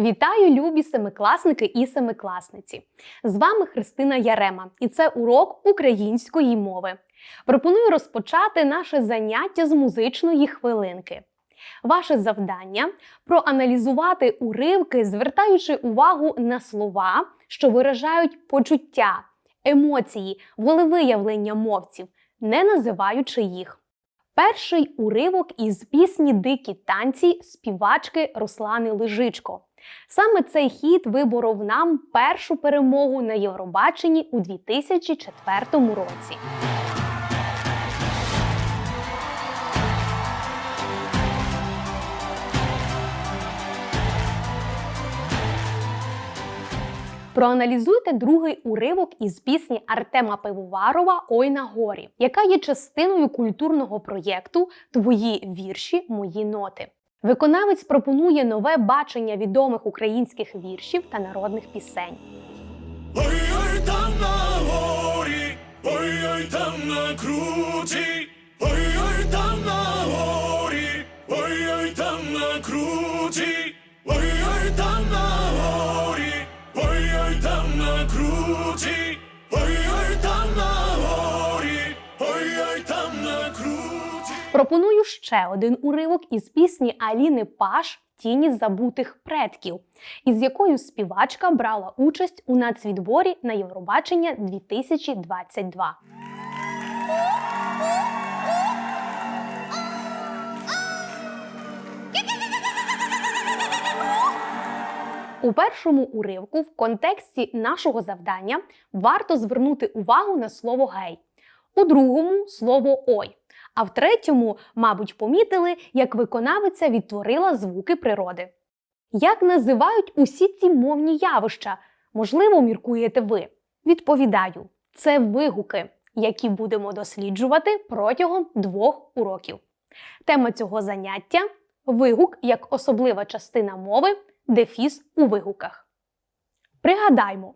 Вітаю, любі семикласники і семикласниці! З вами Христина Ярема, і це урок української мови. Пропоную розпочати наше заняття з музичної хвилинки. Ваше завдання проаналізувати уривки, звертаючи увагу на слова, що виражають почуття, емоції, волевиявлення мовців, не називаючи їх. Перший уривок із пісні Дикі танці співачки Руслани Лежичко. Саме цей хіт виборов нам першу перемогу на Євробаченні у 2004 році. Проаналізуйте другий уривок із пісні Артема Пивоварова Ой на горі, яка є частиною культурного проєкту Твої вірші, мої ноти. Виконавець пропонує нове бачення відомих українських віршів та народних пісень. Ой-ой там на горі, ой-ой там на круті, ой-ой там на горі, ой-ой там на круті, ой-ой Пропоную ще один уривок із пісні Аліни Паш Тіні забутих предків, із якою співачка брала участь у нацвідборі на Євробачення 2022. У першому уривку в контексті нашого завдання варто звернути увагу на слово гей, у другому слово ой. А в третьому, мабуть, помітили, як виконавиця відтворила звуки природи. Як називають усі ці мовні явища? Можливо, міркуєте ви. Відповідаю, це вигуки, які будемо досліджувати протягом двох уроків. Тема цього заняття вигук як особлива частина мови, дефіс у вигуках. Пригадаймо,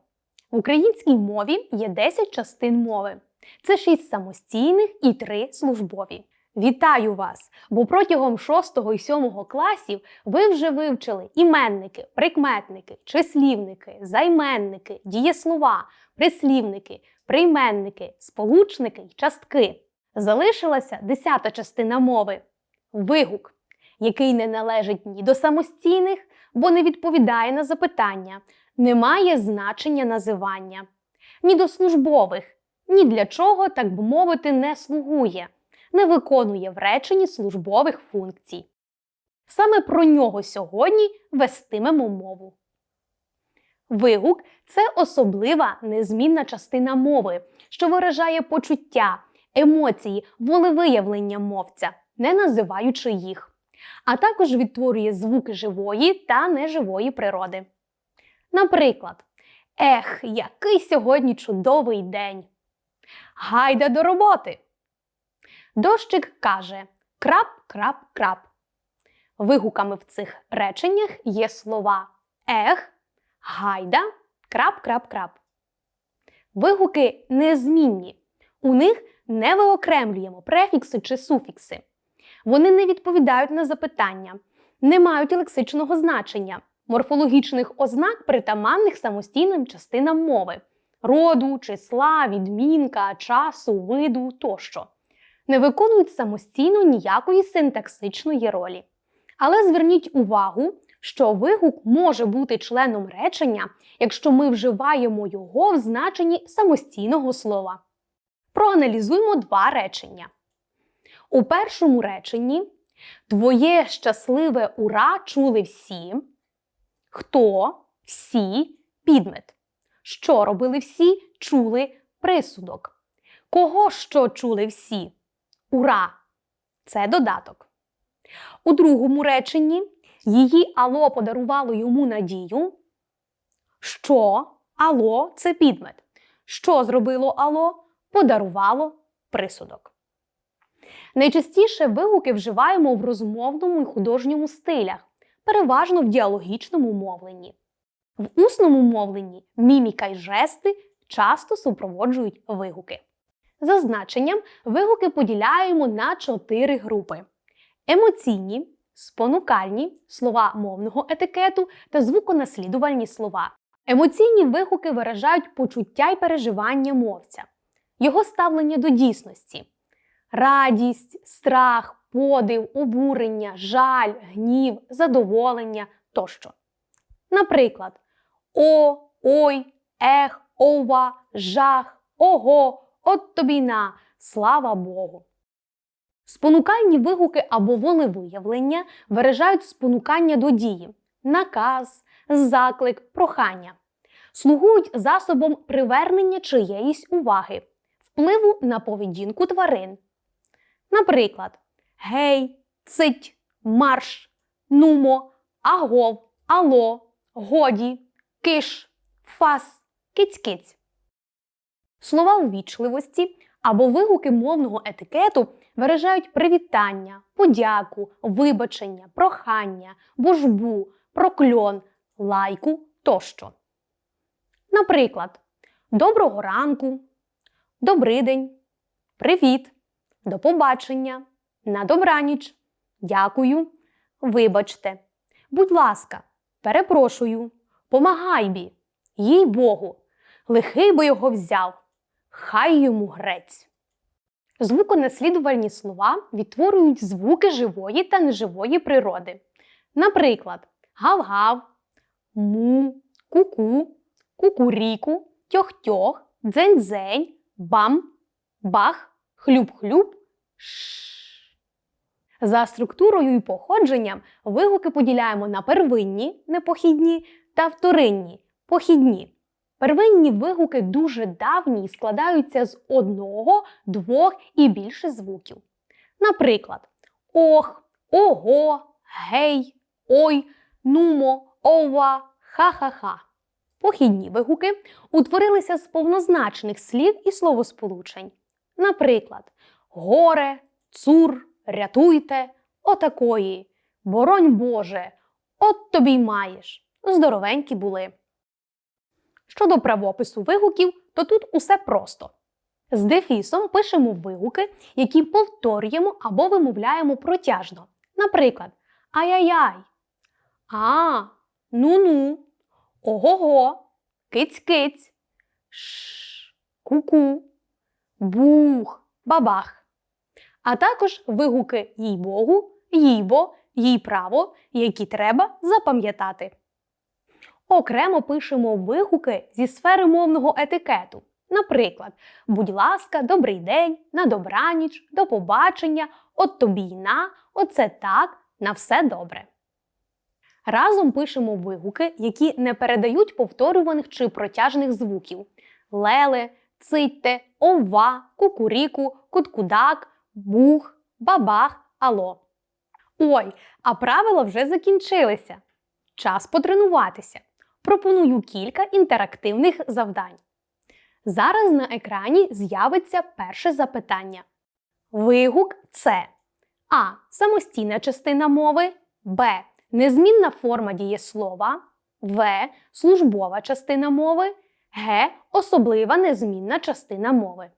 в українській мові є 10 частин мови. Це 6 самостійних і 3 службові. Вітаю вас! Бо протягом 6 і 7 класів ви вже вивчили іменники, прикметники, числівники, займенники, дієслова, прислівники, прийменники, сполучники й частки. Залишилася 10 частина мови вигук, який не належить ні до самостійних, бо не відповідає на запитання, не має значення називання, ні до службових, ні для чого, так би мовити, не слугує, не виконує в реченні службових функцій. Саме про нього сьогодні вестимемо мову. Вигук це особлива незмінна частина мови, що виражає почуття, емоції, волевиявлення мовця, не називаючи їх, а також відтворює звуки живої та неживої природи. Наприклад, Ех, який сьогодні чудовий день! Гайда до роботи! Дощик каже крап, крап, крап. Вигуками в цих реченнях є слова ех, гайда, крап, крап, крап. Вигуки незмінні. У них не виокремлюємо префікси чи суфікси. Вони не відповідають на запитання, не мають лексичного значення, морфологічних ознак, притаманних самостійним частинам мови роду, числа, відмінка, часу, виду тощо. Не виконують самостійно ніякої синтаксичної ролі. Але зверніть увагу, що вигук може бути членом речення, якщо ми вживаємо його в значенні самостійного слова. Проаналізуємо два речення. У першому реченні Твоє щасливе ура чули всі. Хто, всі, підмет. Що робили всі, чули присудок. Кого що чули всі? Ура! Це додаток. У другому реченні її ало подарувало йому надію. Що ало це підмет. Що зробило ало? Подарувало присудок. Найчастіше вигуки вживаємо в розмовному і художньому стилях, переважно в діалогічному мовленні. В усному мовленні міміка й жести часто супроводжують вигуки. За значенням, вигуки поділяємо на чотири групи: емоційні, спонукальні слова мовного етикету та звуконаслідувальні слова. Емоційні вигуки виражають почуття й переживання мовця, його ставлення до дійсності, радість, страх, подив, обурення, жаль, гнів, задоволення тощо. Наприклад, о, ой, ех, ова, жах, ого, от тобі на, слава Богу. Спонукальні вигуки або волевиявлення виражають спонукання до дії, наказ, заклик, прохання, слугують засобом привернення чиєїсь уваги, впливу на поведінку тварин. Наприклад, гей, цить, марш, нумо, агов, ало, годі, киш, фас, киць-киць. Слова ввічливості або вигуки мовного етикету виражають привітання, подяку, вибачення, прохання, божбу, прокльон, лайку тощо. Наприклад, доброго ранку, добрий день, привіт, до побачення, на добраніч, дякую, вибачте, будь ласка, перепрошую, помагай бі, їй Богу, лихий би його взяв, хай йому грець. Звуконаслідувальні слова відтворюють звуки живої та неживої природи. Наприклад, гав-гав, му, ку-ку, кукуріку, тьох-тьох, дзень-дзень, бам, бах, хлюб-хлюб, ш. За структурою і походженням вигуки поділяємо на первинні непохідні та вторинні похідні. Первинні вигуки дуже давні і складаються з одного, двох і більше звуків. Наприклад, ох, ого, гей, ой, нумо, ова, ха-ха-ха. Похідні вигуки утворилися з повнозначних слів і словосполучень. Наприклад, горе, цур, рятуйте, отакої, боронь Боже, от тобі й маєш. Здоровенькі були. Щодо правопису вигуків, то тут усе просто. З дефісом пишемо вигуки, які повторюємо або вимовляємо протяжно. Наприклад, ай-яй-яй, а, ну-ну, ого-го, киць-киць, ш, ку-ку, бух, бабах. А також вигуки їй Богу, їй-бо, їй право, які треба запам'ятати. Окремо пишемо вигуки зі сфери мовного етикету. Наприклад, будь ласка, добрий день, на добраніч, до побачення, от тобі й на, оце так, на все добре. Разом пишемо вигуки, які не передають повторюваних чи протяжних звуків: леле, цитьте, ова, кукуріку, куткудак, бух, бабах, ало. Ой, а правила вже закінчилися. Час потренуватися. Пропоную кілька інтерактивних завдань. Зараз на екрані з'явиться перше запитання. Вигук це А. Самостійна частина мови, Б. Незмінна форма дієслова, В. Службова частина мови, Г. Особлива незмінна частина мови.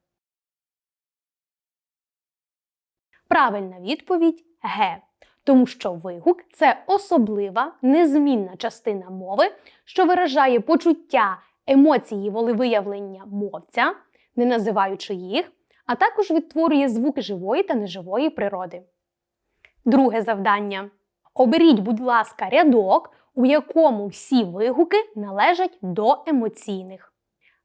Правильна відповідь Г. Тому що вигук це особлива незмінна частина мови, що виражає почуття, емоції, волевиявлення мовця, не називаючи їх, а також відтворює звуки живої та неживої природи. Друге завдання. Оберіть, будь ласка, рядок, у якому всі вигуки належать до емоційних.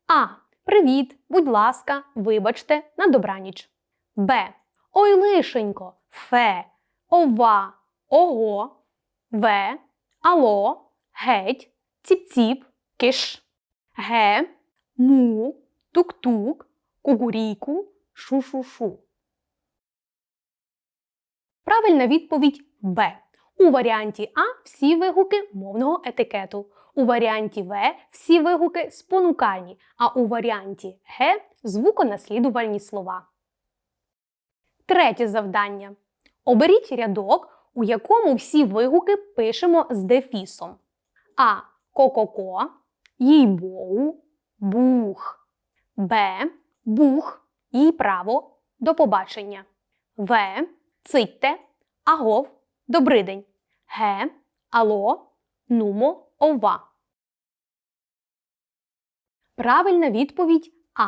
А. Привіт, будь ласка, вибачте, на добраніч. Б. Ой лишенько, фе, ова, ого, ве, ало, геть, ціп-ціп, киш, ге, му, тук-тук, кугурійку, шу-шу-шу. Правильна відповідь Б. У варіанті А всі вигуки мовного етикету. У варіанті В всі вигуки спонукальні, а у варіанті Г звуконаслідувальні слова. Третє завдання. Оберіть рядок, у якому всі вигуки пишемо з дефісом. А. Ко-ко-ко, їй-богу, бух. Б. Бух, їй право, до побачення. В. Цитьте, агов, Добрий день. Ге, ало, нумо, ова. Правильна відповідь А.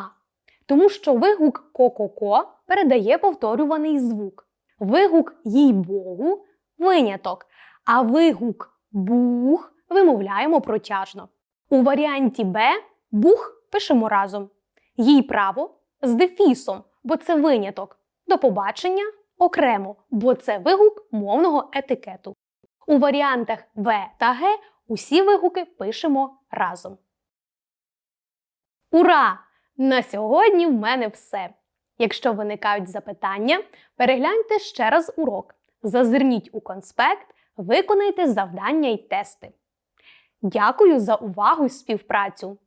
Тому що вигук ко-ко-ко передає повторюваний звук. Вигук їй Богу виняток, а вигук бух вимовляємо протяжно. У варіанті Б бух пишемо разом. Їй право з дефісом, бо це виняток. До побачення окремо, бо це вигук мовного етикету. У варіантах В та Г усі вигуки пишемо разом. Ура! На сьогодні в мене все. Якщо виникають запитання, перегляньте ще раз урок, зазирніть у конспект, виконайте завдання і тести. Дякую за увагу і співпрацю.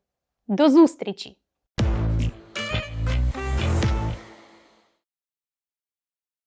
До зустрічі!